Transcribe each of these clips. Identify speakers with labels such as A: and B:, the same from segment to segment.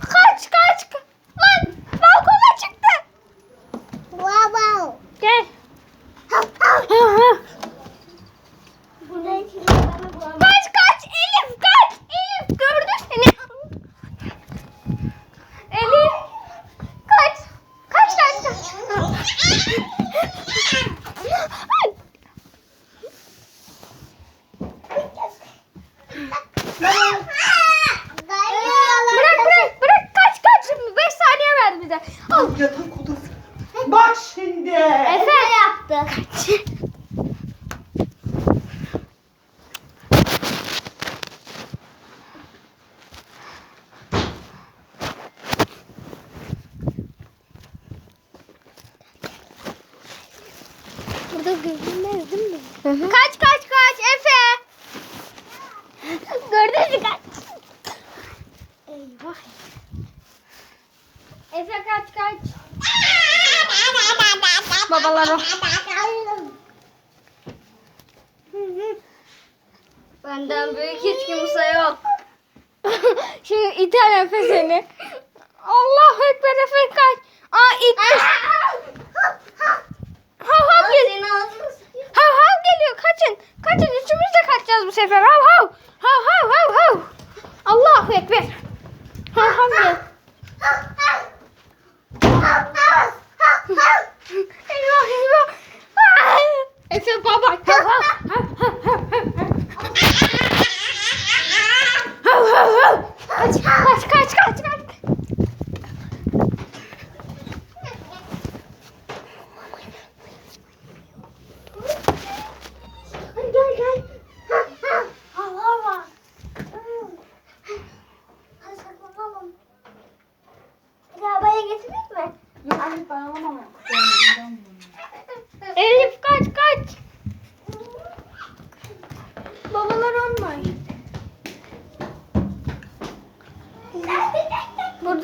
A: Kaç kaç. kaç.
B: Lan
A: balkona çıktı.
B: Wow wow.
A: Gel. Kaç kaç Elif kaç. Elif gördü seni. Elif. Kaç. Kaç kaç kaç. Bırak bırak bırak kaç kaç. 5 ver bize. Al.
C: Yatak odası. Bak şimdi.
A: Efe yaptı.
B: Burada görünmez değil mi?
A: Kaç kaç kaç Efe.
B: Gördün mü kaç?
A: Eyvah. Efe kaç kaç. Babalar. Benden büyük hiç kimse yok. Şimdi iter Efe seni. Allah ekber Efe kaç. Aa itti. Hav hav geliyor. Hav hav geliyor. Kaçın. Kaçın. Üçümüz de kaçacağız bu sefer. Hav hav Kaç kaç kaç kaç kaç. Elif kaç kaç. Babalar olmayın.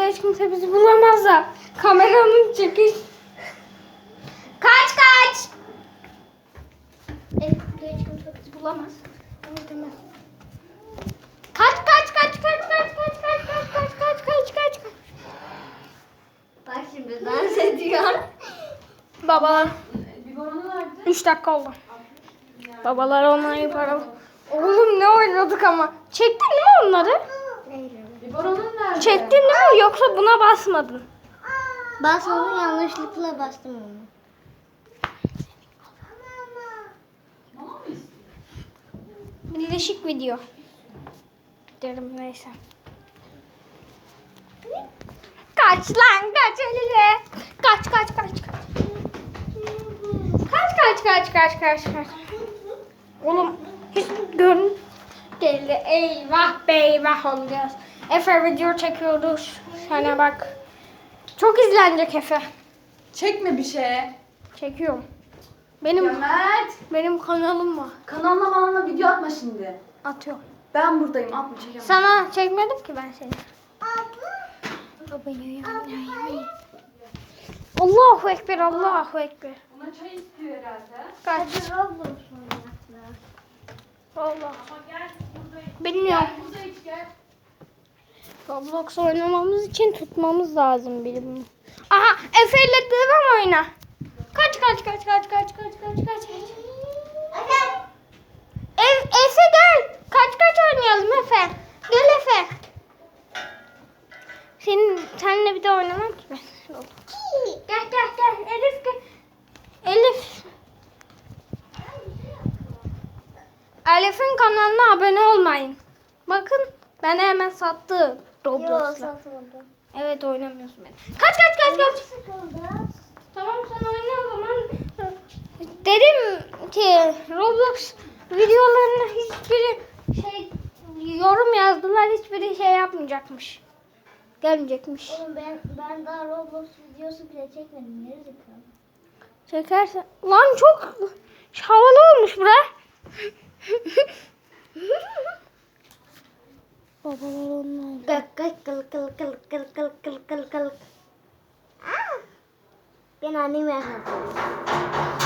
A: Burada hiç kimse bizi bulamaz da. Kameranın çekiş. Kaç kaç. Elif burada hiç kimse bizi bulamaz. Kaç kaç kaç kaç kaç kaç kaç kaç kaç kaç kaç kaç kaç.
B: Bak şimdi dans ediyor.
A: Babalar. 3 dakika oldu. Babalar onları para. Oğlum ne oynadık ama. Çektin mi onları?
C: Biberonun nerede?
A: Çektin değil mi yoksa buna basmadın?
B: Basmadım yanlışlıkla bastım onu.
A: Birleşik video. Derim neyse. Kaç lan kaç Elile. Kaç kaç kaç kaç. Kaç kaç kaç kaç kaç kaç. Oğlum hiç görün. Geldi eyvah be eyvah olacağız. Efe video çekiyoruz. Sana bak. Çok izlenecek Efe.
C: Çekme bir şey.
A: Çekiyorum. Benim
C: Ya Mert.
A: benim kanalım var.
C: Kanalına bana video atma şimdi.
A: Atıyorum.
C: Ben buradayım atma çekemem.
A: Sana çekmedim ki ben seni. Baba yayın yayın. Allahu Ekber, Allahu Ekber.
C: Buna çay istiyor herhalde.
A: Kaç.
B: Roblox oynattılar.
A: Allah.
C: Ama gel.
A: Bilmiyorum. Roblox oynamamız için tutmamız lazım birim. Aha Efe ile devam oyna. Kaç kaç kaç kaç kaç kaç kaç kaç kaç. Ev, Efe gel. Kaç kaç oynayalım Efe. Gel Efe. Senin seninle bir de oynamam ki ben. Gel gel gel Elif gel. Elif. Elif'in kanalına abone olmayın. Bakın ben hemen sattım
B: Yok
A: Roblox'la. Evet oynamıyorsun ben. Kaç kaç kaç kaç. Tamam sen oyna o zaman. Dedim ki Roblox videolarına hiçbiri şey yorum yazdılar hiçbiri şey yapmayacakmış. Gelmeyecekmiş.
B: Oğlum ben ben daha Roblox videosu bile çekmedim. Nerede kaldı?
A: Çekersen. Lan çok havalı olmuş bura. Babalar onlar.
B: Kıl kıl kıl kıl kıl kıl kıl kıl kıl. Aa! Ben annemi yakaladım.